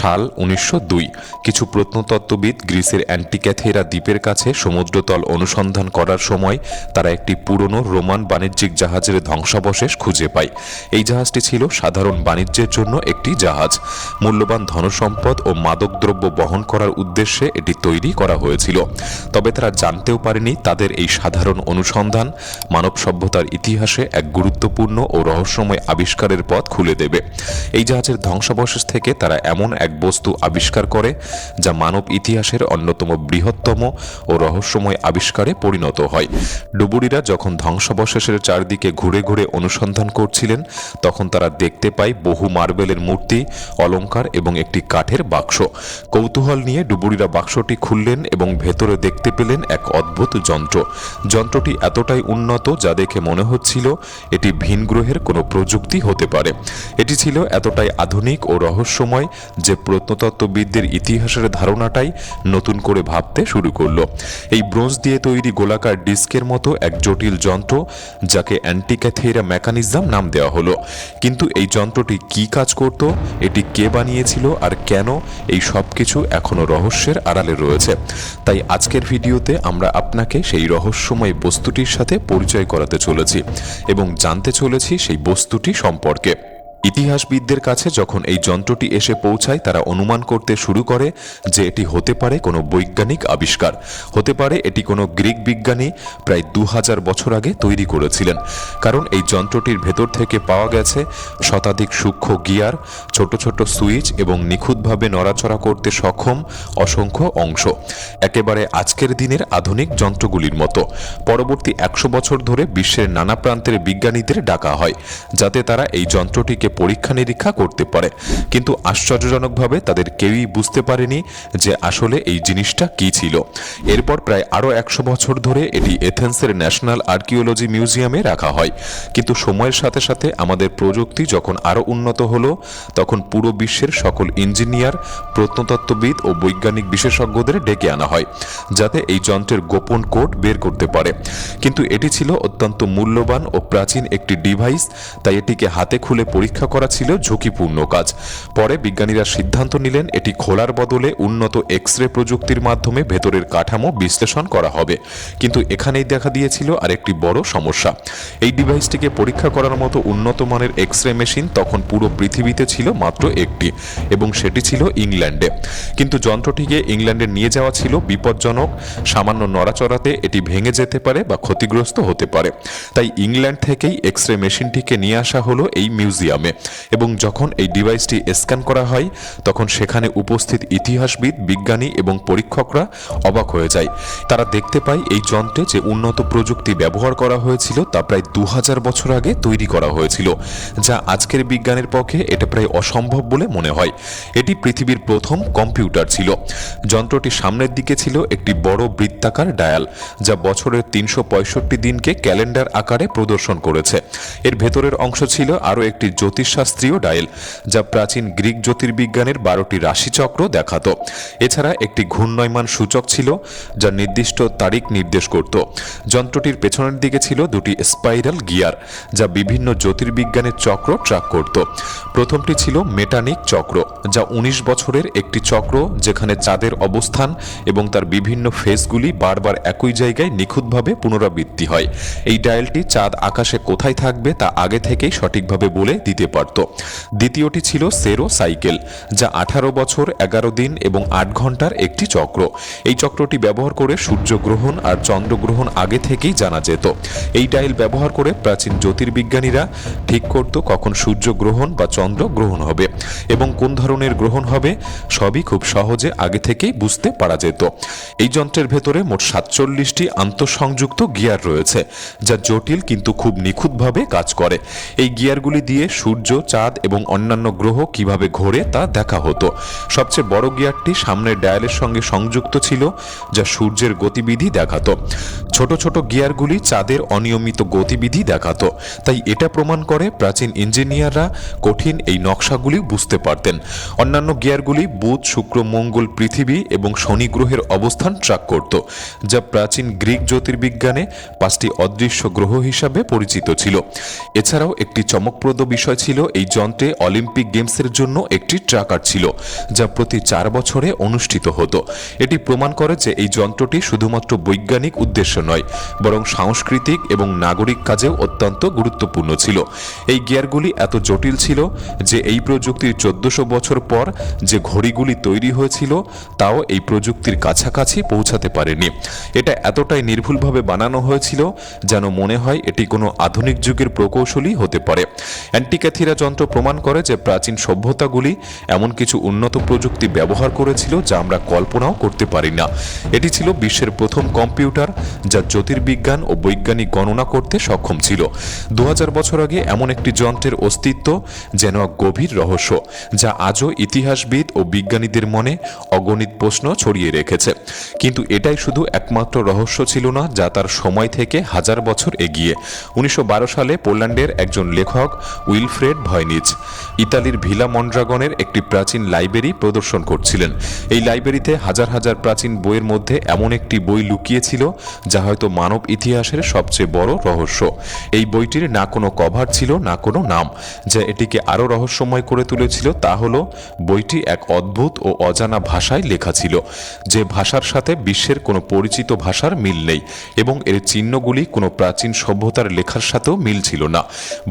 সাল উনিশশো দুই। কিছু প্রত্নতত্ত্ববিদ গ্রিসের অ্যান্টিক্যাথেরা দ্বীপের কাছে সমুদ্রতল অনুসন্ধান করার সময় তারা একটি পুরনো রোমান বাণিজ্যিক জাহাজের ধ্বংসাবশেষ খুঁজে পায়। এই জাহাজটি ছিল সাধারণ বাণিজ্যের জন্য একটি জাহাজ। মূল্যবান ধনসম্পদ ও মাদকদ্রব্য বহন করার উদ্দেশ্যে এটি তৈরি করা হয়েছিল। তবে তারা জানতেও পারেনি তাদের এই সাধারণ অনুসন্ধান মানব সভ্যতার ইতিহাসে এক গুরুত্বপূর্ণ ও রহস্যময় আবিষ্কারের পথ খুলে দেবে। এই জাহাজের ধ্বংসাবশেষ থেকে তারা এমন এক বস্তু আবিষ্কার করে, যা মানব ইতিহাসের অন্যতম বৃহত্তম ও রহস্যময় আবিষ্কারে পরিণত হয়। ডুবুরিরা যখন ধ্বংসাবশেষের চারদিকে ঘুরে ঘুরে অনুসন্ধান করছিলেন, তখন তারা দেখতে পায় বহু মার্বেলের মূর্তি অলংকার এবং একটি কাঠের বাক্স। কৌতূহল নিয়ে ডুবুরিরা বাক্সটি খুললেন এবং ভেতরে দেখতে পেলেন এক অদ্ভুত যন্ত্র। যন্ত্রটি এতটাই উন্নত যা দেখে মনে হচ্ছিল এটি ভিন গ্রহের কোনো প্রযুক্তি হতে পারে। এটি ছিল এতটাই আধুনিক ও রহস্যময় যে প্রত্নতত্ত্ববিদদের ইতিহাসের ধারণাটাই নতুন করে ভাবতে শুরু করল। এই ব্রোঞ্জ দিয়ে তৈরি গোলাকার ডিস্কের মতো এক জটিল যন্ত্র, যাকে অ্যান্টিক্যাথেরা মেকানিজম নাম দেওয়া হলো। কিন্তু এই যন্ত্রটি কি কাজ করত, এটি কে বানিয়েছিল, আর কেন এই সব কিছু এখনও রহস্যের আড়ালে রয়েছে? তাই আজকের ভিডিওতে আমরা আপনাকে সেই রহস্যময় বস্তুটির সাথে পরিচয় করাতে চলেছি এবং জানতে চলেছি সেই বস্তুটি সম্পর্কে। ইতিহাসবিদদের কাছে যখন এই যন্ত্রটি এসে পৌঁছায়, তারা অনুমান করতে শুরু করে যে এটি হতে পারে কোনো বৈজ্ঞানিক আবিষ্কার। হতে পারে এটি কোনো গ্রিক বিজ্ঞানী প্রায় দু হাজার বছর আগে তৈরি করেছিলেন। কারণ এই যন্ত্রটির ভেতর থেকে পাওয়া গেছে শতাধিক সূক্ষ্ম গিয়ার, ছোট ছোট সুইচ এবং নিখুঁতভাবে নড়াচড়া করতে সক্ষম অসংখ্য অংশ। একেবারে আজকের দিনের আধুনিক যন্ত্রগুলির মতো। পরবর্তী একশো বছর ধরে বিশ্বের নানা প্রান্তের বিজ্ঞানীদের ডাকা হয়, যাতে তারা এই যন্ত্রটিকে পরীক্ষা নিরীক্ষা করতে পারে। কিন্তু আশ্চর্যজনকভাবে তাদের কেউই বুঝতে পারেনি যে আসলে এই জিনিসটা কি ছিল। এরপর প্রায় আরও একশো বছর ধরে এটি এথেন্সের ন্যাশনাল আর্কিওলজি মিউজিয়ামে রাখা হয়। কিন্তু সময়ের সাথে সাথে আমাদের প্রযুক্তি যখন আরও উন্নত হলো, তখন পুরো বিশ্বের সকল ইঞ্জিনিয়ার, প্রত্নতত্ত্ববিদ ও বৈজ্ঞানিক বিশেষজ্ঞদের ডেকে আনা হয়, যাতে এই যন্ত্রের গোপন কোড বের করতে পারে। কিন্তু এটি ছিল অত্যন্ত মূল্যবান ও প্রাচীন একটি ডিভাইস, তাই এটিকে হাতে খুলে পরীক্ষা করা ছিল ঝুঁকিপূর্ণ কাজ। পরে বিজ্ঞানীরা সিদ্ধান্ত নিলেন এটি খোলার বদলে উন্নত এক্স রে প্রযুক্তির মাধ্যমে ভেতরের কাঠামো বিশ্লেষণ করা হবে। কিন্তু এখানেই দেখা দিয়েছিল আরেকটি বড় সমস্যা। এই ডিভাইসটিকে পরীক্ষা করার মতো উন্নত মানের এক্স রে মেশিন তখন পুরো পৃথিবীতে ছিল মাত্র একটি, এবং সেটি ছিল ইংল্যান্ডে। কিন্তু যন্ত্রটিকে ইংল্যান্ডে নিয়ে যাওয়া ছিল বিপজ্জনক। সামান্য নড়াচড়াতে এটি ভেঙে যেতে পারে বা ক্ষতিগ্রস্ত হতে পারে। তাই ইংল্যান্ড থেকেই এক্স রে মেশিনটিকে নিয়ে আসা হলো এই মিউজিয়ামে। এবং যখন এই ডিভাইসটি স্ক্যান করা হয়, তখন সেখানে উপস্থিত ইতিহাসবিদ, বিজ্ঞানী এবং পরীক্ষকরা অবাক হয়ে যায়। তারা দেখতে পায় এই যন্ত্রে যে উন্নত প্রযুক্তি ব্যবহার করা হয়েছিল, তা প্রায় দু হাজার বছর আগে তৈরি করা হয়েছিল, যা আজকের বিজ্ঞানের পক্ষে এটা প্রায় অসম্ভব বলে মনে হয়। এটি পৃথিবীর প্রথম কম্পিউটার ছিল। যন্ত্রটি সামনের দিকে ছিল একটি বড় বৃত্তাকার ডায়াল, যা বছরের তিনশো পঁয়ষট্টি দিনকে ক্যালেন্ডার আকারে প্রদর্শন করেছে। এর ভেতরের অংশ ছিল আরও একটি জ্যোতিষশাস্ত্রীয় ডায়েল, যা প্রাচীন গ্রিক জ্যোতির্বিজ্ঞানের বারোটি রাশিচক্র দেখাত। এছাড়া একটি ঘূর্ণয়মান সূচক ছিল, যা নির্দিষ্ট তারিখ নির্দেশ করত। যন্ত্রটির পেছনের দিকে ছিল দুটি স্পাইরাল গিয়ার, যা বিভিন্ন জ্যোতির্বিজ্ঞানের চক্র ট্র্যাক করত। প্রথমটি ছিল মেটানিক চক্র, যা ১৯ বছরের একটি চক্র যেখানে চাঁদের অবস্থান এবং তার বিভিন্ন ফেসগুলি বারবার একই জায়গায় নিখুঁতভাবে পুনরাবৃত্তি হয়। এই ডায়ালটি চাঁদ আকাশে কোথায় থাকবে তা আগে থেকেই সঠিকভাবে বলে দিতে পারত। দ্বিতীয়টি ছিল সেরো সাইকেল, যা আঠারো বছর, এগারো দিন এবং আট ঘণ্টার একটি চক্র। এই চক্রটি ব্যবহার করে সূর্যগ্রহণ আর চন্দ্রগ্রহণ আগে থেকেই জানা যেত। এই ডায়াল ব্যবহার করে প্রাচীন জ্যোতির্বিজ্ঞানীরা ঠিক করত কখন সূর্যগ্রহণ বা চন্দ্র গ্রহণ হবে এবং কোন ধরনের গ্রহণ হবে, সবই খুব সহজে আগে থেকেই বুঝতে পারা যেত। এই যন্ত্রের ভেতরে মোট সাতচল্লিশটি আন্তঃসংযুক্ত গিয়ার রয়েছে, যা জটিল কিন্তু খুব নিখুঁতভাবে কাজ করে। এই গিয়ারগুলি দিয়ে সূর্য চাঁদ এবং অন্যান্য গ্রহ কীভাবে ঘোরে তা দেখা হতো। সবচেয়ে বড় গিয়ারটি সামনের ডায়ালের সঙ্গে সংযুক্ত ছিল, যা সূর্যের গতিবিধি দেখাতো। ছোট ছোট গিয়ারগুলি চাঁদের অনিয়মিত গতিবিধি দেখাতো, তাই এটা প্রমাণ করে প্রাচীন ইঞ্জিনিয়াররা কঠিন এই নকশাগুলি বুঝতে পারতেন। অন্যান্য গিয়ারগুলি বুধ, শুক্র, মঙ্গল, পৃথিবী এবং শনি গ্রহের অবস্থান ট্র্যাক করত, যা প্রাচীন গ্রিক জ্যোতির্বিজ্ঞানে পাঁচটি অদৃশ্য গ্রহ হিসাবে পরিচিত ছিল। এছাড়াও একটি চমকপ্রদ বিষয় ছিল এই যন্ত্রে অলিম্পিক গেমসের জন্য একটি ট্রাকার ছিল, যা প্রতি চার বছরে অনুষ্ঠিত হতো। এটি প্রমাণ করে যে এই যন্ত্রটি শুধুমাত্র বৈজ্ঞানিক উদ্দেশ্য নয়, বরং সাংস্কৃতিক এবং নাগরিক কাজেও অত্যন্ত গুরুত্বপূর্ণ ছিল। এই গিয়ারগুলি এত জটিল ছিল যে এই প্রযুক্তির চোদ্দশো বছর পর যে ঘড়িগুলি তৈরি হয়েছিল, তাও এই প্রযুক্তির কাছাকাছি পৌঁছাতে পারেনি। এটা এতটাই নির্ভুলভাবে বানানো হয়েছিল যেন মনে হয় এটি কোনো আধুনিক যুগের প্রকৌশলী হতে পারে। অ্যান্টিক্যাথিরা যন্ত্র প্রমাণ করে যে প্রাচীন সভ্যতাগুলি এমন কিছু উন্নত প্রযুক্তি ব্যবহার করেছিল যা আমরা কল্পনাও করতে পারি না। এটি ছিল বিশ্বের প্রথম কম্পিউটার যা জ্যোতির্বিজ্ঞান ও বৈজ্ঞানিক গণনা করতে সক্ষম ছিল। দু বছর আগে এমন একটি যন্ত্রের অস্তিত্ব যেন গভীর রহস্য, যা আজও ইতিহাসবিদ ও বিজ্ঞানীদের মনে অগণিত প্রশ্ন ছড়িয়ে রেখেছে। কিন্তু এটাই শুধু একমাত্র রহস্য ছিল না, যা তার সময় থেকে হাজার বছর এগিয়ে। উনিশশো বারো সালে পোল্যান্ডের একজন লেখক উইলফ্রেড ভয়নিচ ইতালির ভিলা মন্ড্রাগনের একটি প্রাচীন লাইব্রেরি প্রদর্শন করছিলেন। এই লাইব্রেরিতে হাজার হাজার প্রাচীন বইয়ের মধ্যে এমন একটি বই লুকিয়েছিল, যা হয়তো মানব ইতিহাসের সবচেয়ে বড় রহস্য। এই বইটির না কোনো কভার ছিল, না কোনো নাম। যা এটিকে আরও রহস্যময় করে তুলেছিল তা হল, বইটি এক অদ্ভুত ও অজানা ভাষায় লেখা ছিল, যে ভাষার সাথে বিশ্বের কোনো পরিচিত ভাষার মিল নেই এবং এর চিহ্নগুলি কোনো প্রাচীন সভ্যতার লেখার সাথেও মিল ছিল না।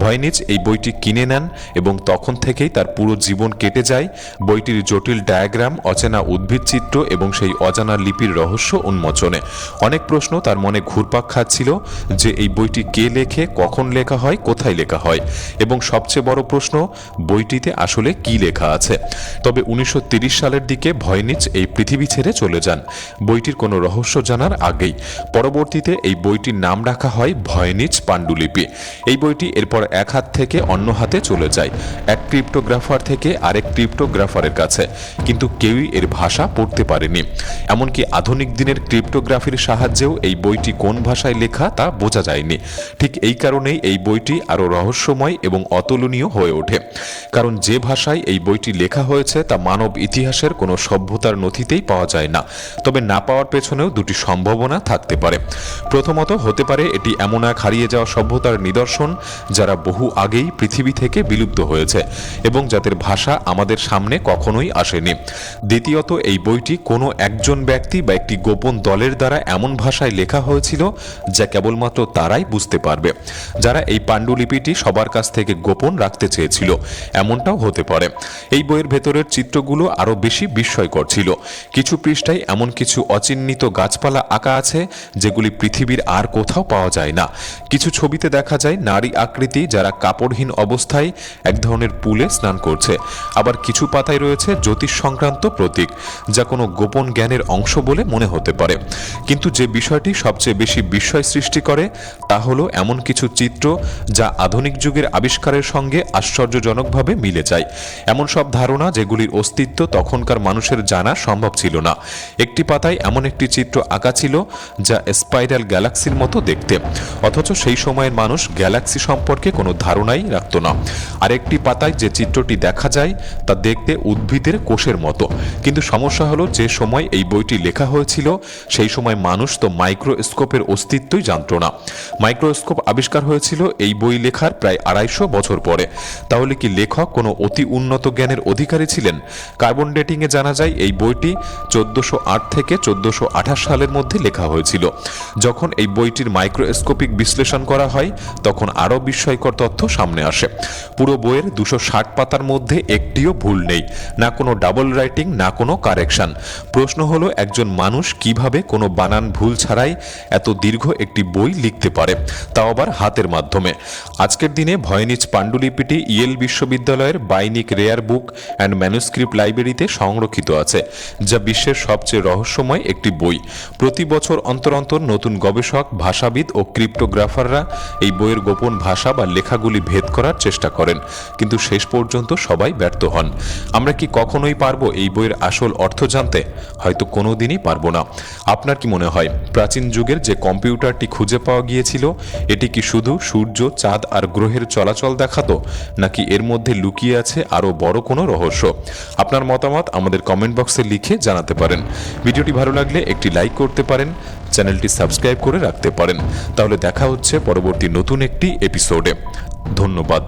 ভয়নিচ এই বইটি কিনে নেন এবং তখন থেকেই তার পুরো জীবন কেটে যায়। বইটির জটিল ডায়াগ্রাম, অচেনা উদ্ভিদ চিত্র এবং সেই অজানা লিপির রহস্য উন্মোচনে। অনেক প্রশ্ন তার মনে ঘুরপাক খাচ্ছিল যে এই বইটি কে লেখে, কখন লেখা হয়, কোথায় লেখা হয়। এবং সবচেয়ে বড় প্রশ্ন, বইটিতে আসলে কি লেখা আছে? তবে উনিশশো সালের দিকে ভয়নিচ এই পৃথিবী ছেড়ে চলে যান। বইটির কোনো রহস্য জানার আগেই। পরবর্তীতে এই বইটির নাম রাখা হয় ভয়নিচ পাণ্ডুলিপি। এই বইটি এরপর এক হাত থেকে অন্য হাতে চলে যায়। এক ক্রিপ্টোগ্রাফার থেকে আরেক ক্রিপ্টোগ্রাফারের কাছে। কিন্তু কেউই এর ভাষা পড়তে পারেনি। এমনকি আধুনিক দিনের ক্রিপ্টোগ্রাফির সাহায্যেও এই বইটি কোন ভাষায় লেখা তা বোঝা যায়নি। ঠিক এই কারণেই এই বইটি আরও রহস্যময় এবং অতুলনীয় হয়ে ওঠে। কারণ যে ভাষায় এই বইটি লেখা হয়েছে তা মানব ইতিহাসের কোনো সভ্যতার নথিতেই পাওয়া যায় না। তবে না পাওয়ার পেছনেও দুটি সম্ভাবনা থাকতে পারে। প্রথমত হতে পারে এটি এমন এক হারিয়ে যাওয়া সভ্যতার নিদর্শন, যারা বহু আগেই পৃথিবী থেকে বিলুপ্ত হয়েছে এবং যাদের ভাষা আমাদের সামনে কখনোই আসেনি। দ্বিতীয়ত, এই বইটি কোনো একজন ব্যক্তি বা একটি গোপন দলের দ্বারা এমন ভাষায় লেখা হয়েছিল যা কেবলমাত্র তারাই বুঝতে পারবে। যারা এই পাণ্ডুলিপিটি সবার কাছ থেকে গোপন রাখতে চেয়েছিল, এমনটাও হতে পারে। এই বইয়ের ভেতরের চিত্রগুলো আরও বেশি বিস্ময়কর ছিল। কিছু পৃষ্ঠায় এমন কিছু অচিহ্নিত গাছপালা আঁকা আছে, যেগুলি পৃথিবীর আর কোথাও পাওয়া যায় না। কিছু ছবিতে দেখা যায় নারী আকৃতি যারা কাপড়হীন অবস্থায় এক ধরনের পুলে স্নান করছে। আবার কিছু পাতায় রয়েছে জ্যোতিষ সংক্রান্ত প্রতীক, যা কোনো গোপন জ্ঞানের অংশ বলে মনে হতে পারে। কিন্তু যে বিষয়টি সবচেয়ে বেশি বিস্ময় সৃষ্টি করে, তা হলো এমন কিছু চিত্র যা আধুনিক যুগের আবিষ্কারের সঙ্গে আশ্চর্যজনকভাবে মিলে যায়। এমন সব ধারণা যেগুলির অস্তিত্ব তখনকার মানুষের জানা সম্ভব ছিল না। একটি পাতায় এমন একটি চিত্র আঁকা ছিল, যা স্পাইরাল গ্যালাক্সির মতো দেখতে। অথচ সেই সময়ের মানুষ গ্যালাক্সি সম্পর্কে কোনো ধারণাই রাখত না। আরেকটি পাতায় যে চিত্রটি দেখা যায়, তা দেখতে উদ্ভিদের কোষের মতো। কিন্তু সমস্যা হলো যে সময় এই বইটি লেখা হয়েছিল, সেই সময় মানুষ তো মাইক্রোস্কোপের অস্তিত্বই জানত না। মাইক্রোস্কোপ আবিষ্কার হয়েছিল এই বই লেখার প্রায় আড়াইশো বছর পরে। তাহলে কি লেখক কোনো অতি উন্নত জ্ঞানের অধিকারী ছিলেন? কার্বন ডেটিংয়ে জানা যায়, এই বইটি চোদ্দশো থেকে চোদ্দশো সালের মধ্যে লেখা হয়েছিল। যখন এই বইটির মাইক্রোস্কোপিক বিশ্লেষণ করা হয়, তখন আরও বিস্ময়কর তথ্য সামনে আসে। পুরো বইয়ের দুশো ষাট পাতার মধ্যে একটিও ভুল নেই, না কোনো ডাবল রাইটিং না কোনো কারেকশন প্রশ্ন হলো, একজন মানুষ কীভাবে কোনো বানান ভুল ছাড়াই এত দীর্ঘ একটি বই লিখতে পারে তাও আবার হাতের মাধ্যমে। আজকের দিনে ভয়নিজ পাণ্ডুলিপিটি ইয়েল বিশ্ববিদ্যালয়ের Beinecke Rare Book and Manuscript লাইব্রেরিতে সংরক্ষিত আছে, যা বিশ্বের সবচেয়ে রহস্যময় একটি বই। প্রতি বছর অন্তর অন্তর নতুন গবেষক, ভাষাবিদ ও ক্রিপ্টোগ্রাফাররা এই বইয়ের গোপন ভাষা বা লেখাগুলি ভেদ করার চেষ্টা করেন, কিন্তু শেষ পর্যন্ত সবাই ব্যর্থ হন। আমরা কি কখনোই পারব এই বইয়ের আসল অর্থ জানতে? হয়তো কোনো দিনই পারব না। আপনার কি মনে হয়, প্রাচীন যুগের যে কম্পিউটারটি খুঁজে পাওয়া গিয়েছিল, এটি কি শুধু সূর্য, চাঁদ আর গ্রহের চলাচল দেখাতো, নাকি এর মধ্যে লুকিয়ে আছে আরও বড় কোনো রহস্য? আপনার মতামত আমাদের কমেন্ট বক্সে লিখে জানাতে পারেন। ভিডিওটি ভালো লাগলে একটি লাইক করতে পারেন, চ্যানেলটি সাবস্ক্রাইব করে রাখতে পারেন। তাহলে দেখা হচ্ছে পরবর্তী নতুন একটি এপিসোডে। ধন্যবাদ।